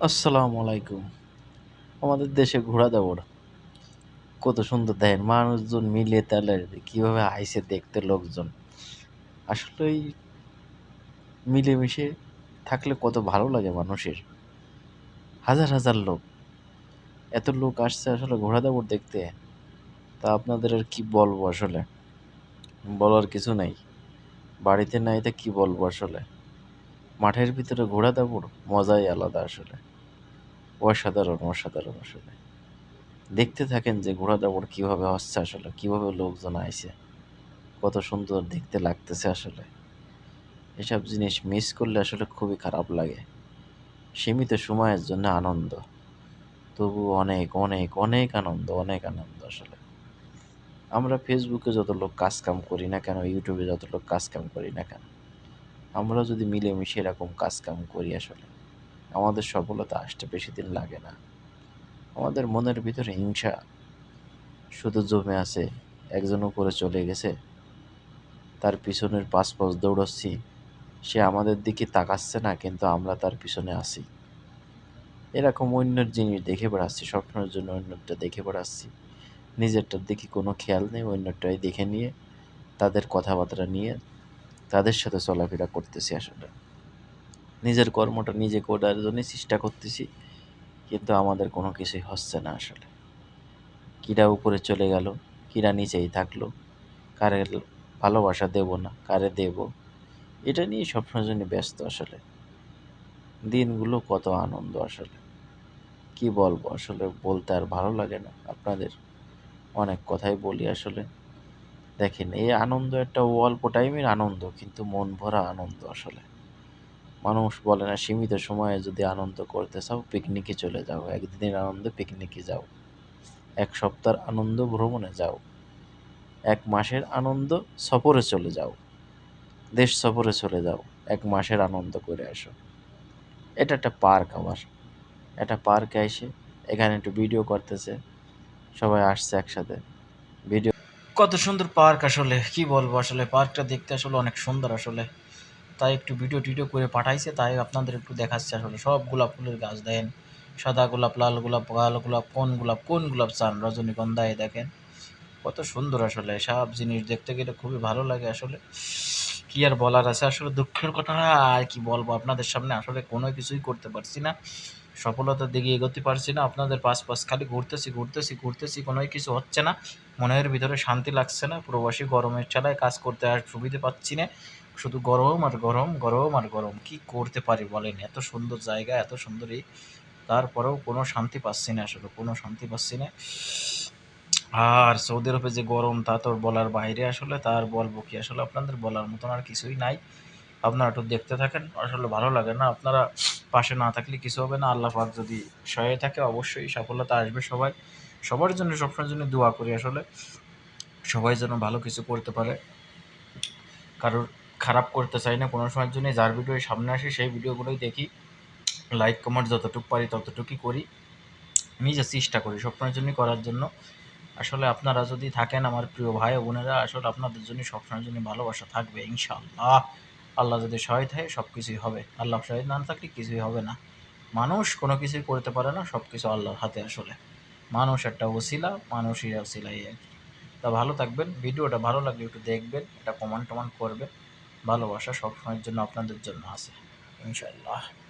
আসসালামু আলাইকুম। আমাদের দেশে ঘোড়া দৌড়। কত সুন্দর দেখেন, মানুষজন মিলে তাহলে কীভাবে আইসে দেখতে লোকজন। আসলেই মিলেমিশে থাকলে কত ভালো লাগে মানুষের। হাজার হাজার লোক। এত লোক আসছে আসলে ঘোড়া দৌড় দেখতে। তা আপনাদের আর কি বলব আসলে? বলার কিছু নাই। বাড়িতে নাই তা কি বলব আসলে? মাঠের ভিতরে ঘোড়া দৌড় মজাই আলাদা আসলে। অসাধারণ অসাধারণ আসলে। দেখতে থাকেন যে ঘোড়া দৌড় কীভাবে হচ্ছে আসলে, কীভাবে লোকজন আইছে, কত সুন্দর দেখতে লাগতেছে আসলে। এসব জিনিস মিস করলে আসলে খুবই খারাপ লাগে। সীমিত সময়ের জন্য আনন্দ। তবু অনেক অনেক অনেক আনন্দ অনেক আনন্দ আসলে। আমরা ফেসবুকে যত লোক কাজ কাম করি না কেন ইউটিউবে যত লোক কাজ কাম করি না কেন আমরা যদি মিলেমিশে এরকম কাজ কাম করি আসলে, আমাদের সফলতা আসতে বেশি দিন লাগে না। আমাদের মনের ভিতরে হিংসা শুধু জমে আছে একজন উপরে চলে গেছে, তার পিছনের পাঁচ পাঁচ দৌড়াচ্ছি, সে আমাদের দিকে তাকাচ্ছে না, কিন্তু আমরা তার পিছনে আছি। এরকম অন্যের জিনিস দেখে বেড়াচ্ছি, স্বপ্নের জন্য অন্যটা দেখে বেড়াচ্ছি। নিজেরটার দিকে কোনো খেয়াল নেই, অন্যটাই দেখে নিয়ে, তাদের কথাবার্তা নিয়ে তাদের সাথে চলাফেরা করতেছি আসলে। নিজের কর্মটা নিজে করার জন্যই চেষ্টা করতেছি, কিন্তু আমাদের কোনো কিছুই হচ্ছে না আসলে। কীরা উপরে চলে গেল, কিরা নিচেই থাকল, কারে ভালোবাসা দেব না, কারে দেব? এটা নিয়ে সবসময় জন্য ব্যস্ত আসলে। দিনগুলো কত আনন্দ আসলে। কি বলব আসলে, বলতে আর ভালো লাগে না। আপনাদের অনেক কথাই বলি আসলে। দেখেন, এই আনন্দ একটা অল্প টাইমের আনন্দ, কিন্তু মন ভরা আনন্দ আসলে। মানুষ বলে না, সীমিত সময়ে যদি আনন্দ করতে চাও পিকনিকে চলে যাও, একদিনের আনন্দ পিকনিকে যাও। এক সপ্তাহের আনন্দ ভ্রমণে যাও। এক মাসের আনন্দ সফরে চলে যাও। দেশ সফরে চলে যাও। এক মাসের আনন্দ করে আসো। এটা একটা পার্ক আমার। একটা পার্কে এসে এখানে একটু ভিডিও করতেছে। সবাই আসছে একসাথে। ভিডিও কত সুন্দর পার্ক আসলে, কি বলব আসলে? পার্কটা দেখতে আসলে অনেক সুন্দর আসলে। তাই একটু ভিডিও টিডিও করে পাঠাইছে, তাই আপনাদের একটু দেখাচ্ছে আসলে। সব গোলাপ ফুলের গাছ দেখেন। সাদা গোলাপ, লাল গোলাপ লাল গোলাপ, কোন গোলাপ কোন গোলাপ চান? রজনীগন্ধায় দেখেন। কত সুন্দর আসলে। সব জিনিস দেখতে গেলে খুবই ভালো লাগে আসলে। কি আর বলার আছে? আসলে দুঃখের কথা আর কি বলব? আপনাদের সামনে আসলে কোনো কিছুই করতে পারছি না। সফলতার দিকে এগোতে পারছি না। আপনাদের পাশ পাশ খালি ঘুরতেছি ঘুরতেছি ঘুরতেছি কোনো কিছু হচ্ছে না। মনের ভিতরে শান্তি লাগছে না। প্রবাসী গরমের চালায় কাজ করতে আর সুবিধে পাচ্ছি না। শুধু গরম আর গরম গরম আর গরম। কি করতে পারি বলেন? এত সুন্দর জায়গা, এত সুন্দর এই। তারপরেও কোনো শান্তি পাচ্ছি না আসলে, কোনো শান্তি পাচ্ছি না। আর সৌদি আরবে যে গরম, তা তো বলার বাইরে আসলে। তার বলব কি আসলে আপনাদের বলার মতন আর কিছুই নাই। আপনারা একটু দেখতে থাকেন। আসলে ভালো লাগে না। আপনারা পাশে না থাকলে কিছু হবে না। আল্লাহ পাক যদি সহায় থাকে, অবশ্যই সফলতা আসবে সবাই। সবার জন্য, সবসময়ের জন্য দোয়া করি আসলে। সবাই যেন ভালো কিছু করতে পারে। কারোর খারাপ করতে চাই না, কোনো সময়ের জন্য যার ভিডিও সামনে আসে, সেই ভিডিওগুলোই দেখি। লাইক কমেন্ট যতটুকু পারি, ততটুকুই করি। নিজে চেষ্টা করি সবসময়ের জন্যই করার জন্য। আসলে আপনারা যদি থাকেন, আমার প্রিয় ভাই বোনেরা, আসলে আপনাদের জন্য সবসময়ের জন্য ভালোবাসা থাকবে ইনশাল্লাহ আল্লাহ যদি সহায় থাকে সব কিছুই হবে। আল্লাহ সহায় না থাকলে কিছুই হবে না। মানুষ কোনো কিছুই করতে পারে না সব কিছু আল্লাহর হাতে আসলে। মানুষ একটা ওসিলা, মানুষই ওসিলাই আর কি। তা ভালো থাকবেন। ভিডিওটা ভালো লাগলে একটু দেখবেন এটা কমান টমান করবেন। ভালোবাসা সবসময়ের জন্য আপনাদের জন্য আছে। ইনশাল্লাহ